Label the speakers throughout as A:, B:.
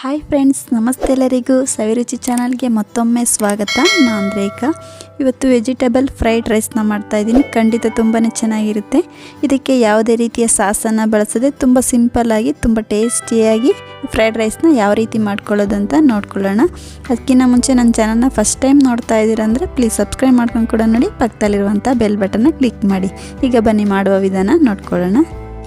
A: Hi friends ನಮಸ್ತೆ ಎಲ್ಲರಿಗೂ ಸವಿರುಚಿ ಚಾನಲ್ಗೆ ಮತ್ತೊಮ್ಮೆ ಸ್ವಾಗತ. ನಾನು ರೇಖಾ. ಇವತ್ತು ವೆಜಿಟೇಬಲ್ ಫ್ರೈಡ್ ರೈಸ್ನ ಮಾಡ್ತಾಯಿದ್ದೀನಿ ಖಂಡಿತ ತುಂಬಾ ಚೆನ್ನಾಗಿರುತ್ತೆ. ಇದಕ್ಕೆ ಯಾವುದೇ ರೀತಿಯ ಸಾಸನ್ನು ಬಳಸದೆ ತುಂಬ ಸಿಂಪಲ್ಲಾಗಿ ತುಂಬ ಟೇಸ್ಟಿಯಾಗಿ ಫ್ರೈಡ್ ರೈಸ್ನ ಯಾವ ರೀತಿ ಮಾಡ್ಕೊಳ್ಳೋದಂತ ನೋಡ್ಕೊಳ್ಳೋಣ. ಅದಕ್ಕಿಂತ ಮುಂಚೆ ನನ್ನ ಚಾನಲ್ನ ಫಸ್ಟ್ ಟೈಮ್ ನೋಡ್ತಾ ಇದ್ದೀರಂದರೆ ಪ್ಲೀಸ್ ಸಬ್ಸ್ಕ್ರೈಬ್ ಮಾಡ್ಕೊಂಡು ಕೂಡ ನೋಡಿ. ಪಕ್ಕದಲ್ಲಿರುವಂಥ ಬೆಲ್ ಬಟನ್ನ ಕ್ಲಿಕ್ ಮಾಡಿ. ಈಗ ಬನ್ನಿ ಮಾಡುವ ವಿಧಾನ ನೋಡ್ಕೊಳ್ಳೋಣ.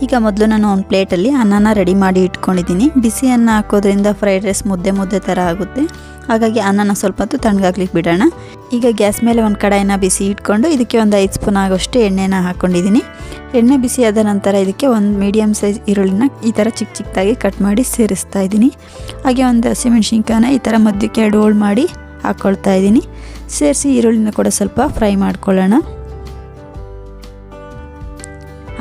A: ಈಗ ಮೊದಲು ನಾನು ಒಂದು ಪ್ಲೇಟಲ್ಲಿ ಅನ್ನನ ರೆಡಿ ಮಾಡಿ ಇಟ್ಕೊಂಡಿದ್ದೀನಿ. ಬಿಸಿ ಅನ್ನ ಹಾಕೋದ್ರಿಂದ ಫ್ರೈಡ್ ರೈಸ್ ಮುದ್ದೆ ಮುದ್ದೆ ಥರ ಆಗುತ್ತೆ. ಹಾಗಾಗಿ ಅನ್ನನ ಸ್ವಲ್ಪ ಹೊತ್ತು ತಣ್ಣಗಾಗ್ಲಿಕ್ಕೆ ಬಿಡೋಣ. ಈಗ ಗ್ಯಾಸ್ ಮೇಲೆ ಒಂದು ಕಡಾಯಿನ ಬಿಸಿ ಇಟ್ಕೊಂಡು ಇದಕ್ಕೆ ಒಂದು ಐದು ಸ್ಪೂನ್ ಆಗೋಷ್ಟು ಎಣ್ಣೆನ ಹಾಕ್ಕೊಂಡಿದ್ದೀನಿ ಎಣ್ಣೆ ಬಿಸಿ ಆದ ನಂತರ ಇದಕ್ಕೆ ಒಂದು ಮೀಡಿಯಮ್ ಸೈಜ್ ಈರುಳ್ಳಿನ ಈ ಥರ ಚಿಕ್ಕ ಚಿಕ್ಕದಾಗಿ ಕಟ್ ಮಾಡಿ ಸೇರಿಸ್ತಾ ಇದ್ದೀನಿ. ಹಾಗೆ ಒಂದು ಹಸಿಮೆಣ್ಸಿನ್ಕಾಯನ್ನ ಈ ಥರ ಮಧ್ಯಕ್ಕೆ ಎರಡು ಹೋಳು ಮಾಡಿ ಹಾಕ್ಕೊಳ್ತಾ ಇದ್ದೀನಿ. ಸೇರಿಸಿ ಈರುಳ್ಳಿನ ಕೂಡ ಸ್ವಲ್ಪ ಫ್ರೈ ಮಾಡ್ಕೊಳ್ಳೋಣ.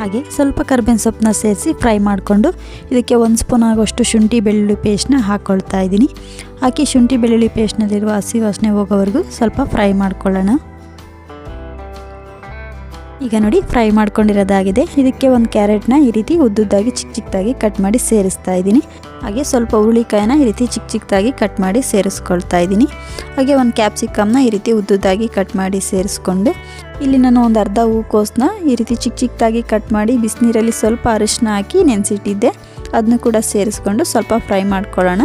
A: ಹಾಗೆ ಸ್ವಲ್ಪ ಕರ್ಬೇವಿನ ಸೊಪ್ಪನ್ನ ಸೇರಿಸಿ ಫ್ರೈ ಮಾಡಿಕೊಂಡು ಇದಕ್ಕೆ ಒಂದು ಸ್ಪೂನ್ ಆಗೋಷ್ಟು ಶುಂಠಿ ಬೆಳ್ಳುಳ್ಳಿ ಪೇಸ್ಟ್ನ ಹಾಕ್ಕೊಳ್ತಾ ಇದ್ದೀನಿ. ಹಾಕಿ ಶುಂಠಿ ಬೆಳ್ಳುಳ್ಳಿ ಪೇಸ್ಟ್ನಲ್ಲಿರುವ ಹಸಿ ವಾಸನೆ ಹೋಗೋವರೆಗೂ ಸ್ವಲ್ಪ ಫ್ರೈ ಮಾಡ್ಕೊಳ್ಳೋಣ. ಈಗ ನೋಡಿ ಫ್ರೈ ಮಾಡ್ಕೊಂಡಿರೋದಾಗಿದೆ. ಇದಕ್ಕೆ ಒಂದು ಕ್ಯಾರೆಟ್ನ ಈ ರೀತಿ ಉದ್ದುದ್ದಾಗಿ ಚಿಕ್ಕ ಚಿಕ್ಕದಾಗಿ ಕಟ್ ಮಾಡಿ ಸೇರಿಸ್ತಾ ಇದ್ದೀನಿ. ಹಾಗೆ ಸ್ವಲ್ಪ ಹುರುಳಿಕಾಯನ್ನ ಈ ರೀತಿ ಚಿಕ್ಕ ಚಿಕ್ಕದಾಗಿ ಕಟ್ ಮಾಡಿ ಸೇರಿಸ್ಕೊಳ್ತಾ ಇದ್ದೀನಿ. ಹಾಗೆ ಒಂದು ಕ್ಯಾಪ್ಸಿಕಮ್ನ ಈ ರೀತಿ ಉದ್ದುದ್ದಾಗಿ ಕಟ್ ಮಾಡಿ ಸೇರಿಸ್ಕೊಂಡು ಇಲ್ಲಿ ನಾನು ಒಂದು ಅರ್ಧ ಹೂಕೋಸನ್ನ ಈ ರೀತಿ ಚಿಕ್ಕ ಚಿಕ್ಕದಾಗಿ ಕಟ್ ಮಾಡಿ ಬಿಸಿನೀರಲ್ಲಿ ಸ್ವಲ್ಪ ಅರಿಶಿನ ಹಾಕಿ ನೆನೆಸಿಟ್ಟಿದ್ದೆ. ಅದನ್ನು ಕೂಡ ಸೇರಿಸ್ಕೊಂಡು ಸ್ವಲ್ಪ ಫ್ರೈ ಮಾಡ್ಕೊಳ್ಳೋಣ.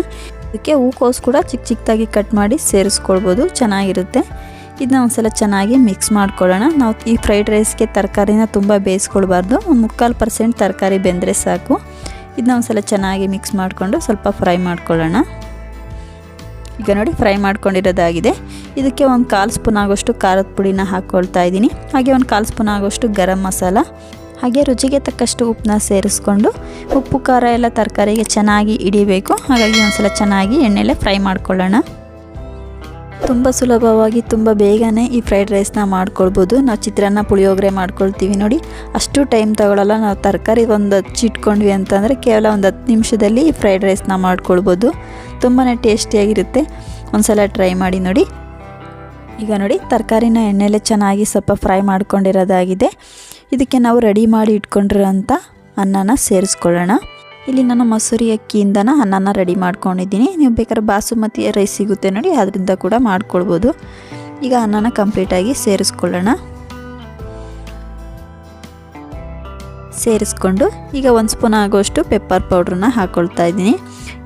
A: ಇದಕ್ಕೆ ಹೂಕೋಸು ಕೂಡ ಚಿಕ್ಕ ಚಿಕ್ಕದಾಗಿ ಕಟ್ ಮಾಡಿ ಸೇರಿಸ್ಕೊಳ್ಬೋದು. ಚೆನ್ನಾಗಿರುತ್ತೆ. ಇದನ್ನ ಒಂದ್ಸಲ ಚೆನ್ನಾಗಿ ಮಿಕ್ಸ್ ಮಾಡ್ಕೊಳ್ಳೋಣ. ನಾವು ಈ ಫ್ರೈಡ್ ರೈಸ್ಗೆ ತರಕಾರಿನ ತುಂಬ ಬೇಯಿಸ್ಕೊಳ್ಬಾರ್ದು. ಒಂದು ಮುಕ್ಕಾಲು ಪರ್ಸೆಂಟ್ ತರಕಾರಿ ಬೆಂದರೆ ಸಾಕು. ಇದನ್ನ ಒಂದ್ಸಲ ಚೆನ್ನಾಗಿ ಮಿಕ್ಸ್ ಮಾಡಿಕೊಂಡು ಸ್ವಲ್ಪ ಫ್ರೈ ಮಾಡ್ಕೊಳ್ಳೋಣ. ಈಗ ನೋಡಿ ಫ್ರೈ ಮಾಡ್ಕೊಂಡಿರೋದಾಗಿದೆ. ಇದಕ್ಕೆ ಒಂದು ಕಾಲು ಸ್ಪೂನ್ ಆಗೋಷ್ಟು ಖಾರದ ಪುಡಿನ ಹಾಕ್ಕೊಳ್ತಾ ಇದ್ದೀನಿ. ಹಾಗೆ ಒಂದು ಕಾಲು ಸ್ಪೂನ್ ಆಗೋಷ್ಟು ಗರಂ ಮಸಾಲ. ಹಾಗೆ ರುಚಿಗೆ ತಕ್ಕಷ್ಟು ಉಪ್ಪನ್ನ ಸೇರಿಸ್ಕೊಂಡು ಉಪ್ಪು ಖಾರ ಎಲ್ಲ ತರಕಾರಿಗೆ ಚೆನ್ನಾಗಿ ಹಿಡಿಬೇಕು. ಹಾಗಾಗಿ ಒಂದ್ಸಲ ಚೆನ್ನಾಗಿ ಎಣ್ಣೆಲೆ ಫ್ರೈ ಮಾಡ್ಕೊಳ್ಳೋಣ. ತುಂಬ ಸುಲಭವಾಗಿ ತುಂಬ ಬೇಗನೆ ಈ ಫ್ರೈಡ್ ರೈಸ್ನ ಮಾಡ್ಕೊಳ್ಬೋದು. ನಾವು ಚಿತ್ರಾನ್ನ, ಪುಳಿಯೋಗರೆ ಮಾಡ್ಕೊಳ್ತೀವಿ ನೋಡಿ. ಅಷ್ಟು ಟೈಮ್ ತಗೊಳ್ಳಲ್ಲ ನಾವು ತರಕಾರಿ ಒಂದು ಹಚ್ಚಿಟ್ಕೊಂಡ್ವಿ ಅಂತಂದರೆ ಕೇವಲ ಒಂದು ಹತ್ತು ನಿಮಿಷದಲ್ಲಿ ಈ ಫ್ರೈಡ್ ರೈಸ್ನ ಮಾಡ್ಕೊಳ್ಬೋದು. ತುಂಬಾ ಟೇಸ್ಟಿಯಾಗಿರುತ್ತೆ. ಒಂದ್ಸಲ ಟ್ರೈ ಮಾಡಿ ನೋಡಿ. ಈಗ ನೋಡಿ, ತರಕಾರಿನ ಎಣ್ಣೆಲೆ ಚೆನ್ನಾಗಿ ಸ್ವಲ್ಪ ಫ್ರೈ ಮಾಡ್ಕೊಂಡಿರೋದಾಗಿದೆ. ಇದಕ್ಕೆ ನಾವು ರೆಡಿ ಮಾಡಿ ಇಟ್ಕೊಂಡಿರೋಂಥ ಅನ್ನನ ಸೇರಿಸ್ಕೊಳ್ಳೋಣ. ಇಲ್ಲಿ ನಾನು ಮಸೂರಿ ಅಕ್ಕಿಯಿಂದನ ಅನ್ನನ ರೆಡಿ ಮಾಡ್ಕೊಂಡಿದ್ದೀನಿ. ನೀವು ಬೇಕಾದ್ರೆ ಬಾಸುಮತಿ ರೈಸ್ ಸಿಗುತ್ತೆ ನೋಡಿ, ಅದರಿಂದ ಕೂಡ ಮಾಡ್ಕೊಳ್ಬೋದು. ಈಗ ಅನ್ನನ ಕಂಪ್ಲೀಟಾಗಿ ಸೇರಿಸ್ಕೊಳ್ಳೋಣ. ಸೇರಿಸ್ಕೊಂಡು ಈಗ ಒಂದು ಸ್ಪೂನ್ ಆಗೋಷ್ಟು ಪೆಪ್ಪರ್ ಪೌಡ್ರನ್ನ ಹಾಕ್ಕೊಳ್ತಾ ಇದ್ದೀನಿ.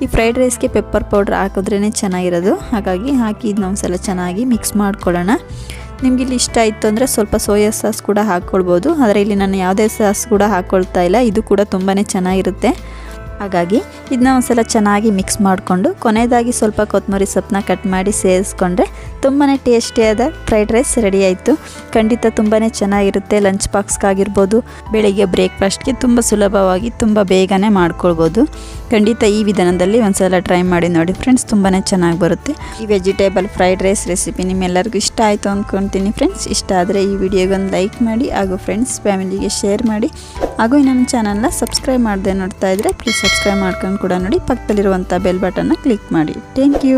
A: ಈ ಫ್ರೈಡ್ ರೈಸ್ಗೆ ಪೆಪ್ಪರ್ ಪೌಡ್ರ್ ಹಾಕಿದ್ರೇ ಚೆನ್ನಾಗಿರೋದು. ಹಾಗಾಗಿ ಹಾಕಿ ಇದನ್ನ ಚೆನ್ನಾಗಿ ಮಿಕ್ಸ್ ಮಾಡ್ಕೊಳ್ಳೋಣ. ನಿಮ್ಗೆ ಇಲ್ಲಿ ಇಷ್ಟ ಇತ್ತು ಅಂದರೆ ಸ್ವಲ್ಪ ಸೋಯಾ ಸಾಸ್ ಕೂಡ ಹಾಕ್ಕೊಳ್ಬೋದು ಆದರೆ ಇಲ್ಲಿ ನಾನು ಯಾವುದೇ ಸಾಸ್ ಕೂಡ ಹಾಕ್ಕೊಳ್ತಾ ಇಲ್ಲ. ಇದು ಕೂಡ ತುಂಬಾ ಚೆನ್ನಾಗಿರುತ್ತೆ. ಹಾಗಾಗಿ ಇದನ್ನ ಒಂದ್ಸಲ ಚೆನ್ನಾಗಿ ಮಿಕ್ಸ್ ಮಾಡಿಕೊಂಡು, ಕೊನೆಯದಾಗಿ ಸ್ವಲ್ಪ ಕೊತ್ತಂಬರಿ ಸೊಪ್ಪನ್ನ ಕಟ್ ಮಾಡಿ ಸೇರಿಸ್ಕೊಂಡ್ರೆ ತುಂಬಾ ಟೇಸ್ಟಿಯಾದ ಫ್ರೈಡ್ ರೈಸ್ ರೆಡಿ ಆಯಿತು. ಖಂಡಿತ ತುಂಬಾ ಚೆನ್ನಾಗಿರುತ್ತೆ ಲಂಚ್ ಬಾಕ್ಸ್ಗಾಗಿರ್ಬೋದು ಬೆಳಿಗ್ಗೆ ಬ್ರೇಕ್ಫಾಸ್ಟ್ಗೆ ತುಂಬ ಸುಲಭವಾಗಿ ತುಂಬ ಬೇಗನೆ ಮಾಡ್ಕೊಳ್ಬೋದು. ಖಂಡಿತ ಈ ವಿಧಾನದಲ್ಲಿ ಒಂದ್ಸಲ ಟ್ರೈ ಮಾಡಿ ನೋಡಿ ಫ್ರೆಂಡ್ಸ್ ತುಂಬಾ ಚೆನ್ನಾಗಿ ಬರುತ್ತೆ. ಈ ವೆಜಿಟೇಬಲ್ ಫ್ರೈಡ್ ರೈಸ್ ರೆಸಿಪಿ ನಿಮ್ಮೆಲ್ಲರಿಗೂ ಇಷ್ಟ ಆಯಿತು ಅಂದ್ಕೊಳ್ತೀನಿ ಫ್ರೆಂಡ್ಸ್ ಇಷ್ಟ ಆದರೆ ಈ ವಿಡಿಯೋಗೆ ಒಂದು ಲೈಕ್ ಮಾಡಿ ಹಾಗೂ ಫ್ರೆಂಡ್ಸ್ ಫ್ಯಾಮಿಲಿಗೆ ಶೇರ್ ಮಾಡಿ. ಹಾಗೂ ನಮ್ಮ ಚಾನಲ್ನ ಸಬ್ಸ್ಕ್ರೈಬ್ ಮಾಡದೆ ನೋಡ್ತಾ ಇದ್ದರೆ ಪ್ಲೀಸ್ ಸಬ್ಸ್ಕ್ರೈಬ್ ಮಾಡ್ಕೊಂಡು ಕೂಡ ನೋಡಿ ಪಕ್ಕದಲ್ಲಿರುವಂಥ ಬೆಲ್ ಬಟನ್ನ ಕ್ಲಿಕ್ ಮಾಡಿ. Thank you